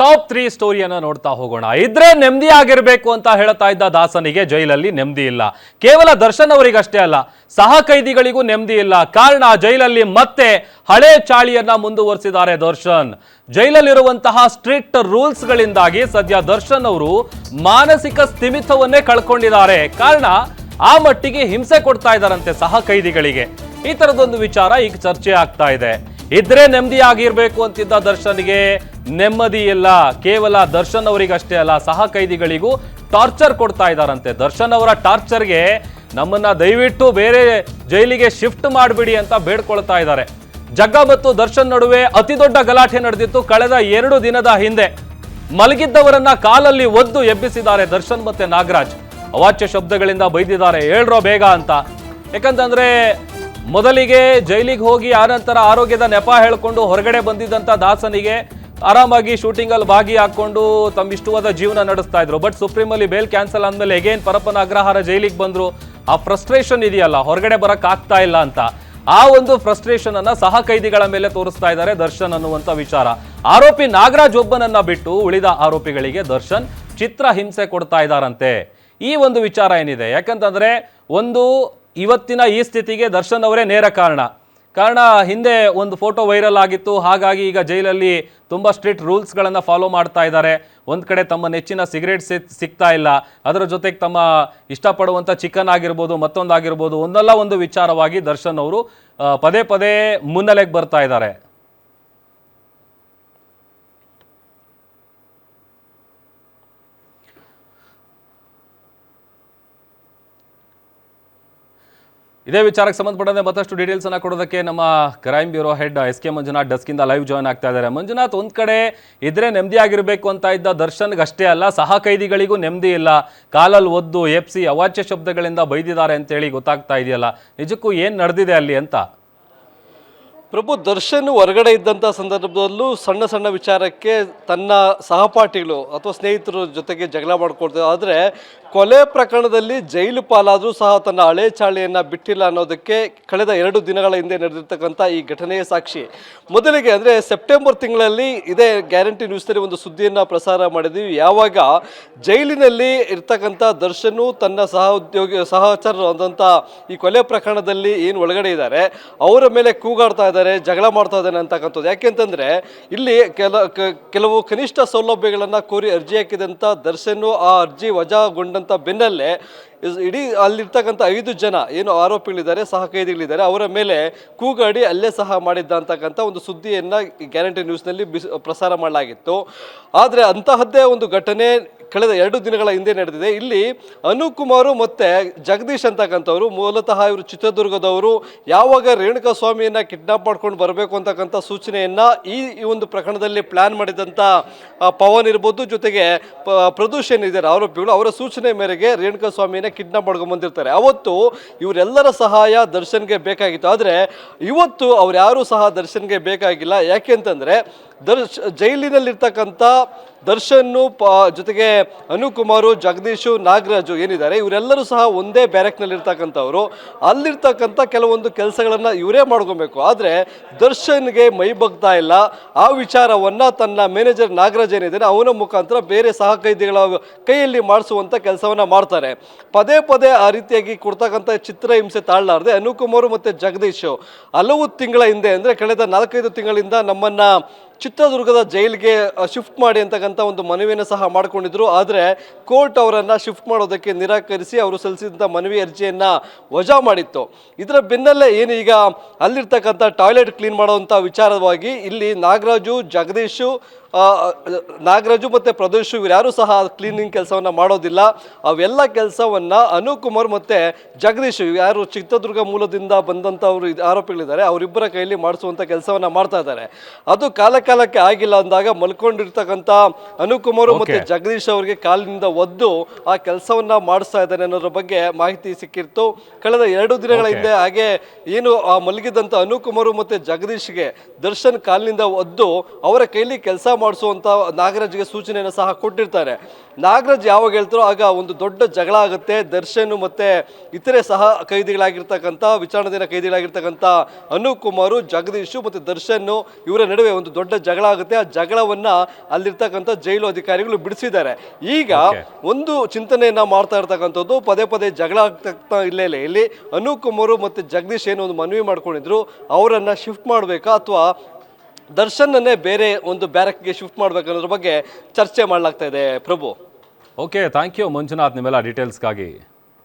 Top three ಸ್ಟೋರಿಯನ್ನ ನೋಡ್ತಾ ಹೋಗೋಣ. ಇದ್ರೆ ನೆಮ್ಮದಿ ಆಗಿರಬೇಕು ಅಂತ ಹೇಳ್ತಾ ಇದ್ದ ದಾಸನಿಗೆ ಜೈಲಲ್ಲಿ ನೆಮ್ಮದಿ ಇಲ್ಲ. ಕೇವಲ ದರ್ಶನ್ ಅವರಿಗಷ್ಟೇ ಅಲ್ಲ, ಸಹ ಕೈದಿಗಳಿಗೂ ನೆಮ್ಮದಿ ಇಲ್ಲ. ಕಾರಣ ಜೈಲಲ್ಲಿ ಮತ್ತೆ ಹಳೆ ಚಾಳಿಯನ್ನ ಮುಂದುವರಿಸಿದ್ದಾರೆ ದರ್ಶನ್. ಜೈಲಲ್ಲಿರುವಂತಹ ಸ್ಟ್ರಿಕ್ಟ್ ರೂಲ್ಸ್ ಗಳಿಂದಾಗಿ ಸದ್ಯ ದರ್ಶನ್ ಅವರು ಮಾನಸಿಕ ಸ್ಥಿಮಿತವನ್ನೇ ಕಳ್ಕೊಂಡಿದ್ದಾರೆ. ಕಾರಣ ಆ ಮಟ್ಟಿಗೆ ಹಿಂಸೆ ಕೊಡ್ತಾ ಇದ್ದಾರಂತೆ ಸಹ ಕೈದಿಗಳಿಗೆ. ಈ ತರದೊಂದು ವಿಚಾರ ಈಗ ಚರ್ಚೆ ಆಗ್ತಾ ಇದೆ. ಇದ್ರೆ ನೆಮ್ಮದಿ ಆಗಿರ್ಬೇಕು ಅಂತಿದ್ದ ದರ್ಶನ್ಗೆ ನೆಮ್ಮದಿ ಇಲ್ಲ ಕೇವಲ ದರ್ಶನ್ ಅವರಿಗಷ್ಟೇ ಅಲ್ಲ, ಸಹ ಕೈದಿಗಳಿಗೂ ಟಾರ್ಚರ್ ಕೊಡ್ತಾ ಇದ್ದಾರಂತೆ. ದರ್ಶನ್ ಅವರ ಟಾರ್ಚರ್ಗೆ ನಮ್ಮನ್ನ ದಯವಿಟ್ಟು ಬೇರೆ ಜೈಲಿಗೆ ಶಿಫ್ಟ್ ಮಾಡಿಬಿಡಿ ಅಂತ ಬೇಡ್ಕೊಳ್ತಾ ಇದ್ದಾರೆ. ಜಗ್ಗ ಮತ್ತು ದರ್ಶನ್ ನಡುವೆ ಅತಿ ದೊಡ್ಡ ಗಲಾಟೆ ನಡೆದಿತ್ತು ಕಳೆದ ಎರಡು ದಿನದ ಹಿಂದೆ. ಮಲಗಿದ್ದವರನ್ನ ಕಾಲಲ್ಲಿ ಒದ್ದು ಎಬ್ಬಿಸಿದ್ದಾರೆ ದರ್ಶನ್ ಮತ್ತೆ ನಾಗರಾಜ್. ಅವಾಚ್ಯ ಶಬ್ದಗಳಿಂದ ಬೈದಿದ್ದಾರೆ, ಹೇಳ್ರೋ ಬೇಗ ಅಂತ. ಯಾಕಂತಂದ್ರೆ, ಮೊದಲಿಗೆ ಜೈಲಿಗೆ ಹೋಗಿ ಆನಂತರ ಆರೋಗ್ಯದ ನೆಪ ಹೇಳಿಕೊಂಡು ಹೊರಗಡೆ ಬಂದಿದ್ದಂತ ದಾಸನಿಗೆ ಆರಾಮಾಗಿ ಶೂಟಿಂಗ್ ಅಲ್ಲಿ ಭಾಗಿ ಹಾಕೊಂಡು ತಮ್ಮ ಇಷ್ಟವಾದ ಜೀವನ ನಡೆಸ್ತಾ ಇದ್ರು. ಬಟ್ ಸುಪ್ರೀಂ ಅಲ್ಲಿ ಬೇಲ್ ಕ್ಯಾನ್ಸಲ್ ಆದ್ಮೇಲೆ ಎಗೇನ್ ಪರಪ್ಪನ ಅಗ್ರಹಾರ ಜೈಲಿಗೆ ಬಂದ್ರು. ಆ ಫ್ರಸ್ಟ್ರೇಷನ್ ಇದೆಯಲ್ಲ, ಹೊರಗಡೆ ಬರಕ್ ಆಗ್ತಾ ಇಲ್ಲ ಅಂತ. ಆ ಒಂದು ಫ್ರಸ್ಟ್ರೇಷನ್ ಅನ್ನ ಸಹ ಕೈದಿಗಳ ಮೇಲೆ ತೋರಿಸ್ತಾ ಇದ್ದಾರೆ ದರ್ಶನ್ ಅನ್ನುವಂತ ವಿಚಾರ. ಆರೋಪಿ ನಾಗರಾಜ್ ಒಬ್ಬನನ್ನ ಬಿಟ್ಟು ಉಳಿದ ಆರೋಪಿಗಳಿಗೆ ದರ್ಶನ್ ಚಿತ್ರ ಹಿಂಸೆ ಕೊಡ್ತಾ ಇದ್ದಾರಂತೆ. ಈ ಒಂದು ವಿಚಾರ ಏನಿದೆ? ಯಾಕಂತಂದ್ರೆ ಒಂದು ಇವತ್ತಿನ ಈ ಸ್ಥಿತಿಗೆ ದರ್ಶನ್ ಅವರೇ ನೇರ ಕಾರಣ. ಕಾರಣ, ಹಿಂದೆ ಒಂದು ಫೋಟೋ ವೈರಲ್ ಆಗಿತ್ತು. ಹಾಗಾಗಿ ಈಗ ಜೈಲಲ್ಲಿ ತುಂಬ ಸ್ಟ್ರಿಕ್ಟ್ ರೂಲ್ಸ್ಗಳನ್ನು ಫಾಲೋ ಮಾಡ್ತಾ ಇದ್ದಾರೆ. ಒಂದು ಕಡೆ ತಮ್ಮ ನೆಚ್ಚಿನ ಸಿಗರೇಟ್ ಸಿಗ್ತಾ ಇಲ್ಲ. ಅದರ ಜೊತೆಗೆ ತಮ್ಮ ಇಷ್ಟಪಡುವಂಥ ಚಿಕನ್ ಆಗಿರ್ಬೋದು ಮತ್ತೊಂದಾಗಿರ್ಬೋದು ಒಂದಲ್ಲ ಒಂದು ವಿಚಾರವಾಗಿ ದರ್ಶನ್ ಅವರು ಪದೇ ಪದೇ ಮುನ್ನೆಲೆಗೆ ಬರ್ತಾ ಇದ್ದಾರೆ. ಇದೇ ವಿಚಾರಕ್ಕೆ ಸಂಬಂಧಪಟ್ಟಂತೆ ಮತ್ತಷ್ಟು ಡೀಟೇಲ್ಸ್ ಅನ್ನ ಕೊಡೋದಕ್ಕೆ ನಮ್ಮ crime bureau head S K Manjunath ಡಸ್ಕಿಂದ live join ಆಗ್ತಾ ಇದ್ದಾರೆ. ಮಂಜುನಾಥ್, ಒಂದ್ ಕಡೆ ಇದ್ರೆ ನೆಮ್ಮದಿ ಆಗಿರ್ಬೇಕು ಅಂತ ಇದ್ದ ದರ್ಶನ್ಗೆ ಅಷ್ಟೇ ಅಲ್ಲ, ಸಹ ಕೈದಿಗಳಿಗೂ ನೆಮ್ಮದಿ ಇಲ್ಲ. ಕಾಲಲ್ಲಿ ಒದ್ದು ಎಪ್ಸಿ ಅವಾಚ್ಯ ಶಬ್ದಗಳಿಂದ ಬೈದಿದ್ದಾರೆ ಅಂತೇಳಿ ಗೊತ್ತಾಗ್ತಾ ಇದೆಯಲ್ಲ, ನಿಜಕ್ಕೂ ಏನ್ ನಡೆದಿದೆ ಅಲ್ಲಿ ಅಂತ? ಪ್ರಭು, ದರ್ಶನ್ ಹೊರಗಡೆ ಇದ್ದಂಥ ಸಂದರ್ಭದಲ್ಲೂ ಸಣ್ಣ ಸಣ್ಣ ವಿಚಾರಕ್ಕೆ ತನ್ನ ಸಹಪಾಠಿಗಳು ಅಥವಾ ಸ್ನೇಹಿತರ ಜೊತೆಗೆ ಜಗಳ ಮಾಡ್ಕೊಳ್ತಾರೆ ಆದರೆ ಕೊಲೆ ಪ್ರಕರಣದಲ್ಲಿ ಜೈಲು ಪಾಲಾದರೂ ಸಹ ತನ್ನ ಹಳೆ ಚಾಳಿಯನ್ನು ಬಿಟ್ಟಿಲ್ಲ ಅನ್ನೋದಕ್ಕೆ ಕಳೆದ ಎರಡು ದಿನಗಳ ಹಿಂದೆ ನಡೆದಿರ್ತಕ್ಕಂಥ ಈ ಘಟನೆಯ ಸಾಕ್ಷಿ. ಮೊದಲಿಗೆ ಅಂದರೆ ಸೆಪ್ಟೆಂಬರ್ ತಿಂಗಳಲ್ಲಿ ಇದೇ ಗ್ಯಾರಂಟಿ ನ್ಯೂಸ್ನಲ್ಲಿ ಒಂದು ಸುದ್ದಿಯನ್ನು ಪ್ರಸಾರ ಮಾಡಿದ್ವಿ. ಯಾವಾಗ ಜೈಲಿನಲ್ಲಿ ಇರ್ತಕ್ಕಂಥ ದರ್ಶನು ತನ್ನ ಸಹ ಉದ್ಯೋಗಿ ಸಹಚರರು ಆದಂಥ ಈ ಕೊಲೆ ಪ್ರಕರಣದಲ್ಲಿ ಏನು ಒಳಗಡೆ ಇದ್ದಾರೆ, ಅವರ ಮೇಲೆ ಕೂಗಾಡ್ತಾ ಇದ್ದಾರೆ, ಜಗಳ ಮಾಡ್ತಾ ಇದ್ದಾನೆ ಅಂತಕ್ಕಂಥದ್ದು. ಯಾಕೆಂತಂದರೆ ಇಲ್ಲಿ ಕೆಲ ಕೆಲವು ಕನಿಷ್ಠ ಸೌಲಭ್ಯಗಳನ್ನು ಕೋರಿ ಅರ್ಜಿ ಹಾಕಿದಂಥ ದರ್ಶನು ಆ ಅರ್ಜಿ ವಜಾಗೊಂಡಂಥ ಬೆನ್ನಲ್ಲೇ ಇಡೀ ಅಲ್ಲಿರ್ತಕ್ಕಂಥ ಐದು ಜನ ಏನು ಆರೋಪಿಗಳಿದ್ದಾರೆ ಸಹ ಕೈದಿಗಳಿದ್ದಾರೆ ಅವರ ಮೇಲೆ ಕೂಗಾಡಿ ಅಲ್ಲೇ ಸಹ ಮಾಡಿದ್ದ ಅಂತಕ್ಕಂಥ ಒಂದು ಸುದ್ದಿಯನ್ನು ಗ್ಯಾರಂಟಿ ನ್ಯೂಸ್ನಲ್ಲಿ ಬಿಸ್ ಪ್ರಸಾರ ಮಾಡಲಾಗಿತ್ತು. ಆದರೆ ಅಂತಹದ್ದೇ ಒಂದು ಘಟನೆ ಕಳೆದ ಎರಡು ದಿನಗಳ ಹಿಂದೆ ನಡೆದಿದೆ. ಇಲ್ಲಿ ಅನುಕುಮಾರು ಮತ್ತೆ ಜಗದೀಶ್ ಅಂತಕ್ಕಂಥವ್ರು, ಮೂಲತಃ ಇವರು ಚಿತ್ರದುರ್ಗದವರು, ಯಾವಾಗ ರೇಣುಕಾ ಸ್ವಾಮಿಯನ್ನ ಕಿಡ್ನಾಪ್ ಮಾಡ್ಕೊಂಡು ಬರಬೇಕು ಅಂತಕ್ಕಂಥ ಸೂಚನೆಯನ್ನ ಈ ಒಂದು ಪ್ರಕರಣದಲ್ಲಿ ಪ್ಲಾನ್ ಮಾಡಿದಂಥ ಪವನ್ ಇರ್ಬೋದು, ಜೊತೆಗೆ, ಪ- ಇದ್ದಾರೆ ಆರೋಪಿಗಳು, ಅವರ ಸೂಚನೆ ಮೇರೆಗೆ ರೇಣುಕಾ ಸ್ವಾಮಿಯನ್ನ ಕಿಡ್ನಾಪ್ ಮಾಡ್ಕೊಂಡು ಬಂದಿರ್ತಾರೆ. ಅವತ್ತು ಇವರೆಲ್ಲರ ಸಹಾಯ ದರ್ಶನ್ಗೆ ಬೇಕಾಗಿತ್ತು. ಆದರೆ ಇವತ್ತು ಅವ್ರು ಯಾರೂ ಸಹ ದರ್ಶನ್ಗೆ ಬೇಕಾಗಿಲ್ಲ. ಯಾಕೆಂತಂದ್ರೆ ದರ್ಶ್, ಜೈಲಿನಲ್ಲಿರ್ತಕ್ಕಂಥ ದರ್ಶನ್ನು ಪ, ಜೊತೆಗೆ ಅನುಕುಮಾರು, ಜಗದೀಶು, ನಾಗರಾಜು ಏನಿದ್ದಾರೆ, ಇವರೆಲ್ಲರೂ ಸಹ ಒಂದೇ ಬ್ಯಾರಕ್ನಲ್ಲಿರ್ತಕ್ಕಂಥವ್ರು. ಅಲ್ಲಿರ್ತಕ್ಕಂಥ ಕೆಲವೊಂದು ಕೆಲಸಗಳನ್ನು ಇವರೇ ಮಾಡ್ಕೊಬೇಕು. ಆದರೆ ದರ್ಶನ್ಗೆ ಮೈ ಬಗ್ತಾ ಇಲ್ಲ. ಆ ವಿಚಾರವನ್ನು ತನ್ನ ಮ್ಯಾನೇಜರ್ ನಾಗರಾಜ್ ಏನಿದ್ದಾರೆ ಅವನ ಮುಖಾಂತರ ಬೇರೆ ಸಹ ಕೈದಿಗಳ ಕೈಯಲ್ಲಿ ಮಾಡಿಸುವಂಥ ಕೆಲಸವನ್ನು ಮಾಡ್ತಾರೆ. ಪದೇ ಪದೇ ಆ ರೀತಿಯಾಗಿ ಕೊಡ್ತಕ್ಕಂಥ ಚಿತ್ರಹಿಂಸೆ ತಾಳಲಾರದೆ ಅನುಕುಮಾರು ಮತ್ತು ಜಗದೀಶು. ಹಲವು ತಿಂಗಳ ಹಿಂದೆ ಅಂದರೆ, ಕಳೆದ ನಾಲ್ಕೈದು ತಿಂಗಳಿಂದ ನಮ್ಮನ್ನ ಚಿತ್ರದುರ್ಗದ ಜೈಲಿಗೆ ಶಿಫ್ಟ್ ಮಾಡಿ ಅಂತಕ್ಕಂಥ ಒಂದು ಮನವಿಯನ್ನು ಸಹ ಮಾಡಿಕೊಂಡಿದ್ರು. ಆದರೆ ಕೋರ್ಟ್ ಅವರನ್ನು ಶಿಫ್ಟ್ ಮಾಡೋದಕ್ಕೆ ನಿರಾಕರಿಸಿ ಅವರು ಸಲ್ಲಿಸಿದಂಥ ಮನವಿ ಅರ್ಜಿಯನ್ನು ವಜಾ ಮಾಡಿತ್ತು. ಇದರ ಬೆನ್ನಲ್ಲೇ ಏನು ಈಗ ಅಲ್ಲಿರ್ತಕ್ಕಂಥ ಟಾಯ್ಲೆಟ್ ಕ್ಲೀನ್ ಮಾಡೋವಂಥ ವಿಚಾರವಾಗಿ ಇಲ್ಲಿ ನಾಗರಾಜು, ಜಗದೀಶು ನಾಗರಾಜು ಮತ್ತು ಪ್ರದೋಷು ಇವ್ರು ಸಹ ಕ್ಲೀನಿಂಗ್ ಕೆಲಸವನ್ನು ಮಾಡೋದಿಲ್ಲ. ಅವೆಲ್ಲ ಕೆಲಸವನ್ನು ಅನುಕುಮಾರ್ ಮತ್ತು ಜಗದೀಶ್ ಇವ್ ಯಾರು ಚಿತ್ರದುರ್ಗ ಮೂಲದಿಂದ ಬಂದಂಥವ್ರು ಆರೋಪಿಗಳಿದ್ದಾರೆ. ಅವರಿಬ್ಬರ ಕೈಯಲ್ಲಿ ಮಾಡಿಸುವಂಥ ಕೆಲಸವನ್ನು ಮಾಡ್ತಾ ಇದ್ದಾರೆ. ಅದು ಕಾಲ ಕಾಲಕ್ಕೆ ಆಗಿಲ್ಲ ಅಂದಾಗ ಮಲ್ಕೊಂಡಿರ್ತಕ್ಕಂಥ ಅನುಕುಮಾರ್ ಮತ್ತು ಜಗದೀಶ್ ಅವರಿಗೆ ಕಾಲಿನಿಂದ ಒದ್ದು ಆ ಕೆಲಸವನ್ನು ಮಾಡಿಸ್ತಾ ಇದ್ದಾರೆ ಅನ್ನೋದ್ರ ಬಗ್ಗೆ ಮಾಹಿತಿ ಸಿಕ್ಕಿತ್ತು ಕಳೆದ ಎರಡು ದಿನಗಳ ಹಿಂದೆ ಹಾಗೆ ಏನು ಆ ಮಲಗಿದಂಥ ಅನುಕುಮಾರು ಮತ್ತು ಜಗದೀಶ್ಗೆ ದರ್ಶನ್ ಕಾಲಿನಿಂದ ಒದ್ದು ಅವರ ಕೈಲಿ ಕೆಲಸ ಮಾಡಿಸುವಂತ ನಾಗರಾಜ್ಗೆ ಸೂಚನೆಯನ್ನು ಸಹ ಕೊಟ್ಟಿರ್ತಾರೆ. ನಾಗರಾಜ್ ಯಾವಾಗ ಹೇಳ್ತಾರೋ ಆಗ ಒಂದು ದೊಡ್ಡ ಜಗಳ ಆಗುತ್ತೆ. ದರ್ಶನ್ ಮತ್ತೆ ಇತರೆ ಸಹ ಕೈದಿಗಳಾಗಿರ್ತಕ್ಕಂಥ ವಿಚಾರಣಾಧೀನ ಕೈದಿಗಳಾಗಿರ್ತಕ್ಕಂಥ ಅನೂಪ್ ಕುಮಾರು ಜಗದೀಶು ಮತ್ತೆ ದರ್ಶನ್ ಇವರ ನಡುವೆ ಒಂದು ದೊಡ್ಡ ಜಗಳ ಆಗುತ್ತೆ. ಆ ಜಗಳವನ್ನ ಅಲ್ಲಿರ್ತಕ್ಕಂಥ ಜೈಲು ಅಧಿಕಾರಿಗಳು ಬಿಡಿಸಿದ್ದಾರೆ. ಈಗ ಒಂದು ಚಿಂತನೆಯನ್ನ ಮಾಡ್ತಾ ಇರ್ತಕ್ಕಂಥದ್ದು ಪದೇ ಪದೇ ಜಗಳ ಆಗ್ತಾ ಇಲ್ಲೇ ಇಲ್ಲ. ಇಲ್ಲಿ ಅನೂಪ್ ಕುಮಾರು ಮತ್ತೆ ಜಗದೀಶ್ ಏನು ಒಂದು ಮನವಿ ಮಾಡ್ಕೊಂಡಿದ್ರು. ಅವರನ್ನ ಶಿಫ್ಟ್ ಮಾಡಬೇಕಾ ಅಥವಾ ದರ್ಶನ್ನನ್ನೇ ಬೇರೆ ಒಂದು ಬ್ಯಾರಕ್ಗೆ ಶಿಫ್ಟ್ ಮಾಡ್ಬೇಕನ್ನೋದ್ರ ಬಗ್ಗೆ ಚರ್ಚೆ ಮಾಡಲಾಗ್ತಾ ಇದೆ. Prabhu. Okay thank you Manjunath, ನಿಮ್ಮೆಲ್ಲ ಡೀಟೇಲ್ಸ್ಗಾಗಿ